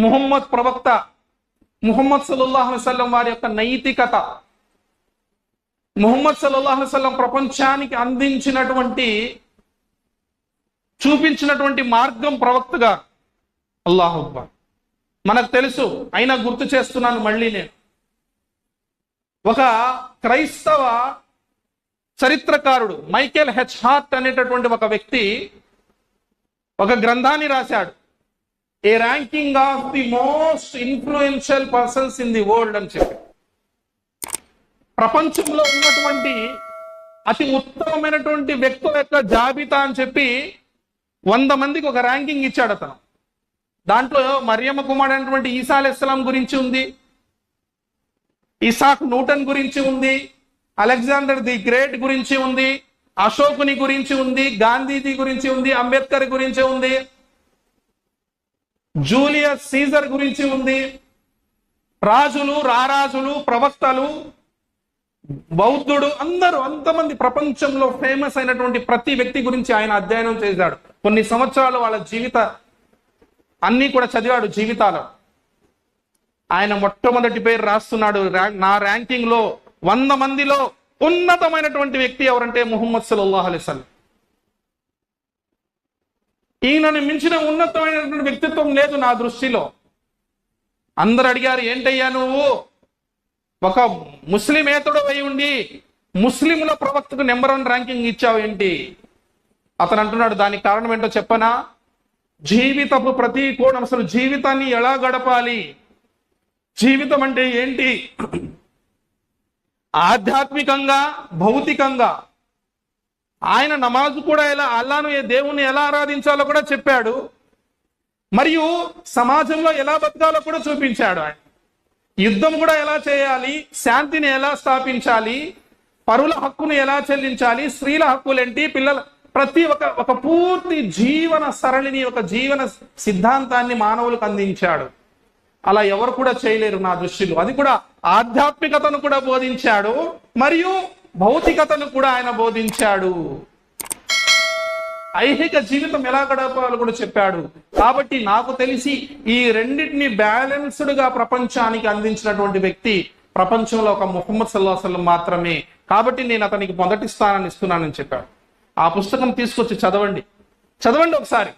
ముహమ్మద్ ప్రవక్త ముహమ్మద్ సల్లాహుసల్లం వారి యొక్క నైతికత. ముహమ్మద్ సల్లాహుసల్లం ప్రపంచానికి అందించినటువంటి చూపించినటువంటి మార్గం ప్రవక్తగా అల్లాహుబ్బా మనకు తెలుసు అయినా గుర్తు చేస్తున్నాను మళ్ళీ నేను. ఒక క్రైస్తవ చరిత్రకారుడు మైకేల్ హెచ్ హార్ట్ అనేటటువంటి ఒక వ్యక్తి ఒక గ్రంథాన్ని రాశాడు. A ranking of the most influential persons in the world అని చెప్పి. ప్రపంచంలో ఉన్నటువంటి అతి ఉత్తమమైనటువంటి వ్యక్తుల యొక్క జాబితా అని చెప్పి వంద మందికి ఒక ర్యాంకింగ్ ఇచ్చాడు అతను. దాంట్లో మరియమ్మ కుమార్ అనేటువంటి ఈసా అలెస్లాం గురించి ఉంది. ఇసాక్ న్యూటన్ గురించి ఉంది. అలెగ్జాండర్ ది గ్రేట్ గురించి ఉంది. అశోకుని గురించి ఉంది. గాంధీజీ గురించి ఉంది. అంబేద్కర్ గురించి ఉంది. జూలియస్ సీజర్ గురించి ఉంది. రాజులు రారాజులు ప్రవక్తలు బౌద్ధుడు అందరూ అంతమంది ప్రపంచంలో ఫేమస్ అయినటువంటి ప్రతి వ్యక్తి గురించి ఆయన అధ్యయనం చేశాడు. కొన్ని సంవత్సరాలు వాళ్ళ జీవిత అన్ని కూడా చదివాడు జీవితాలు. ఆయన మొట్టమొదటి పేరు రాస్తున్నాడు. నా ర్యాంకింగ్లో వంద మందిలో ఉన్నతమైనటువంటి వ్యక్తి ఎవరంటే ముహమ్మద్ సల్లాహ్ అలీసల్ ఈయనని మించిన ఉన్నతమైనటువంటి వ్యక్తిత్వం లేదు నా దృష్టిలో. అందరు అడిగారు ఏంటయ్యా నువ్వు? ఒక ముస్లిమేతడు అయి ఉండి ముస్లింల ప్రవక్తకు నెంబర్ వన్ ర్యాంకింగ్ ఇచ్చావు ఏంటి? అతను అంటున్నాడు దానికి కారణం ఏంటో చెప్పనా? జీవితపు ప్రతి కోణం అసలు జీవితాన్ని ఎలా గడపాలి? జీవితం అంటే ఏంటి? ఆధ్యాత్మికంగా భౌతికంగా ఆయన నమాజ్ కూడా ఎలా అల్లాను ఏ దేవుణ్ణి ఎలా ఆరాధించాలో కూడా చెప్పాడు. మరియు సమాజంలో ఎలా బతకాలో కూడా చూపించాడు ఆయన. యుద్ధం కూడా ఎలా చేయాలి శాంతిని ఎలా స్థాపించాలి పరుల హక్కును ఎలా చెల్లించాలి స్త్రీల హక్కులేంటి పిల్లల ప్రతి ఒక ఒక పూర్తి జీవన సరళిని ఒక జీవన సిద్ధాంతాన్ని మానవులకు అందించాడు. అలా ఎవరు కూడా చేయలేరు నా దృష్టిలో. అది కూడా ఆధ్యాత్మికతను కూడా బోధించాడు. మరియు భౌతికతను కూడా ఆయన బోధించాడు. ఐహిక జీవితం ఎలా గడపాలో కూడా చెప్పాడు. కాబట్టి నాకు తెలిసి ఈ రెండింటిని బ్యాలెన్స్డ్గా ప్రపంచానికి అందించినటువంటి వ్యక్తి ప్రపంచంలో ఒక ముహమ్మద్ సల్లాహం మాత్రమే. కాబట్టి నేను అతనికి మొదటి స్థానాన్ని ఇస్తున్నానని చెప్పాడు. ఆ పుస్తకం తీసుకొచ్చి చదవండి. చదవండి ఒకసారి.